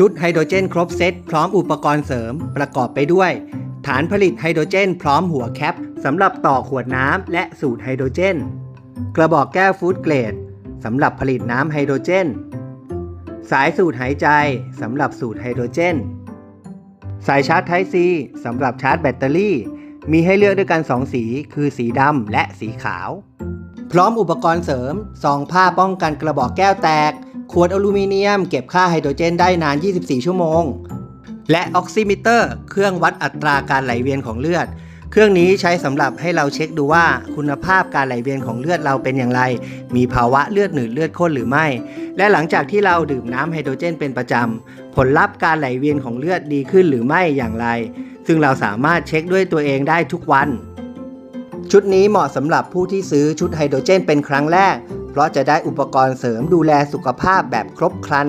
ชุดไฮโดรเจนครบเซตพร้อมอุปกรณ์เสริมประกอบไปด้วย ฐานผลิตไฮโดรเจน พร้อมหัวแคปสำหรับต่อขวดน้ำและสูตรไฮโดรเจน กระบอกแก้วฟู้ดเกรดสำหรับผลิตน้ำไฮโดรเจน สายสูดหายใจสำหรับสูดไฮโดรเจน สายชาร์จ Type C สำหรับชาร์จแบตเตอรี่ มีให้เลือกด้วยกัน 2 สี คือสีดำและสีขาว พร้อมอุปกรณ์เสริมซองผ้าป้องกันกระบอกแก้วแตก ขวดอลูมิเนียมเก็บค่าไฮโดรเจนได้นาน 24 ชั่วโมง และออกซิมิเตอร์ เครื่องวัดอัตราการไหลเวียนของเลือด เครื่องนี้ใช้สำหรับให้เราเช็คดูว่าคุณภาพการไหลเวียนของเลือดเราเป็นอย่างไร มีภาวะเลือดหนืดเลือดข้นหรือไม่ และหลังจากที่เราดื่มน้ำไฮโดรเจนเป็นประจำ ผลลัพธ์การไหลเวียนของเลือดดีขึ้นหรือไม่อย่างไร ซึ่งเราสามารถเช็คด้วยตัวเองได้ทุกวันชุดนี้เหมาะสำหรับผู้ที่ซื้อชุดไฮโดรเจนเป็นครั้งแรก เพราะจะได้อุปกรณ์เสริมดูแลสุขภาพแบบครบครัน